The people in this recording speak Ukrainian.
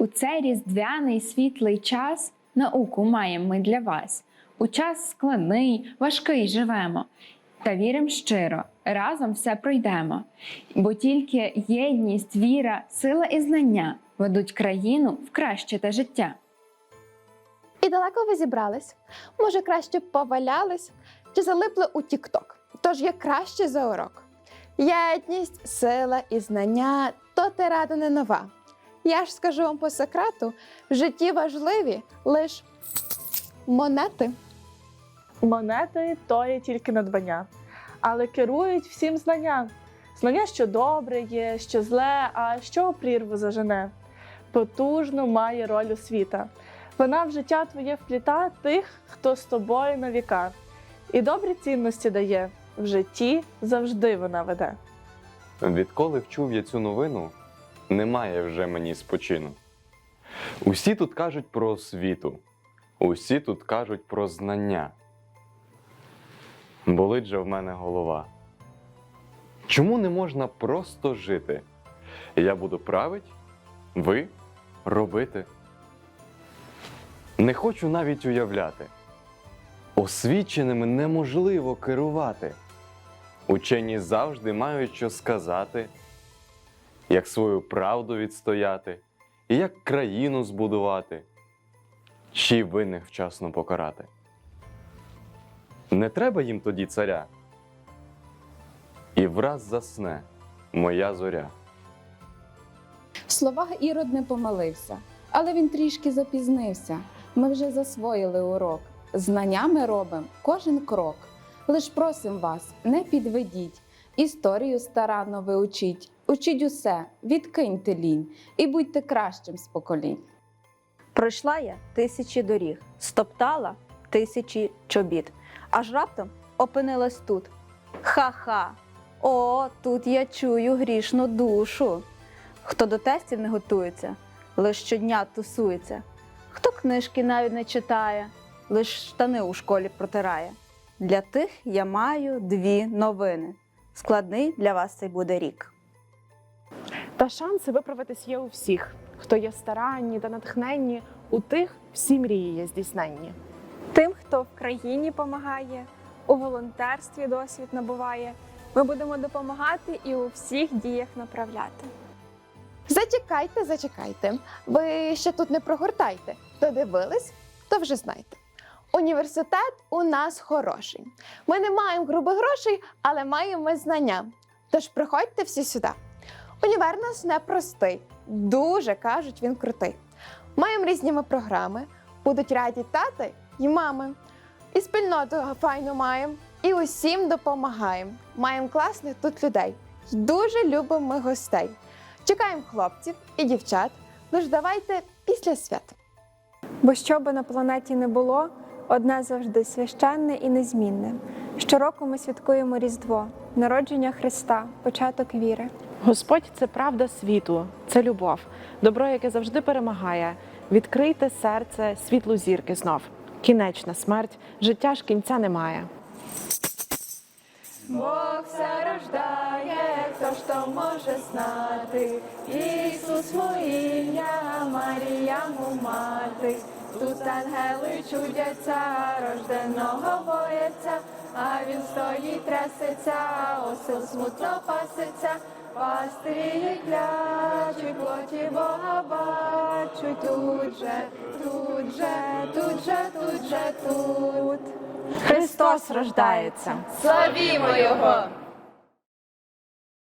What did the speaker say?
У цей різдвяний світлий час науку маємо ми для вас. У час складний, важкий живемо. Та вірим щиро, разом все пройдемо. Бо тільки єдність, віра, сила і знання ведуть країну в краще те життя. І далеко ви зібрались? Може, краще повалялись чи залипли у Тік-Ток? Тож є краще за урок. Єдність, сила і знання то ти рада не нова. Я ж скажу вам по секрету: в житті важливі лиш монети. Монети то є тільки надбання, але керують всім знання. Знання, що добре є, що зле, а що у прірву зажене. Потужну має роль освіта. Вона в життя твоє впліта тих, хто з тобою на віка. І добрі цінності дає, в житті завжди вона веде. Відколи вчув я цю новину, немає вже мені спочину. Усі тут кажуть про освіту, усі тут кажуть про знання. Болить же в мене голова. Чому не можна просто жити? Я буду править, ви робити. Не хочу навіть уявляти. Освіченими неможливо керувати. Учені завжди мають що сказати, як свою правду відстояти, і як країну збудувати, чи винних вчасно покарати. Не треба їм тоді царя. І враз засне моя зоря. В словах Ірод не помилився, але він трішки запізнився. Ми вже засвоїли урок. Знаннями робимо кожен крок. Лиш просим вас, не підведіть, історію старанно виучіть, учіть усе, відкиньте лінь і будьте кращим з поколінь. Пройшла я тисячі доріг, стоптала тисячі чобіт, аж раптом опинилась тут. Ха-ха! О, тут я чую грішну душу. Хто до тестів не готується, лиш щодня тусується, хто книжки навіть не читає, лиш штани у школі протирає. Для тих я маю дві новини. Складний для вас цей буде рік. Та шанси виправитись є у всіх, хто є старанні та натхненні, у тих всі мрії є здійсненні. Тим, хто в країні допомагає, у волонтерстві досвід набуває. Ми будемо допомагати і у всіх діях направляти. Зачекайте, зачекайте. Ви ще тут не прогортайте. Додивились, то вже знайте. Університет у нас хороший. Ми не маємо грубих грошей, але маємо знання. Тож приходьте всі сюди. Універ нас непростий, дуже кажуть, він крутий. Маємо різні програми, будуть раді тати і мами. І спільноту файну маємо, і усім допомагаємо. Маємо класних тут людей. Дуже любимо ми гостей. Чекаємо хлопців і дівчат. Лиш давайте після свят. Бо що би на планеті не було, одне завжди священне і незмінне. Щороку ми святкуємо Різдво, народження Христа, початок віри. Господь це правда світу, це любов, добро, яке завжди перемагає. Відкрийте серце світлу зірки знов. Кінечна смерть, життя ж кінця немає. Бог все рождає, хто ж то може знати. Ісус ім'я, Марія му мати. Тут ангели чудяться, рожденого бояться, а він стоїть, трясеться, осел смутно паситься. Пастирі клячуть, плоті Бога бачуть, тут же, тут же, тут же, тут же, тут. Христос рождається. Славімо Його!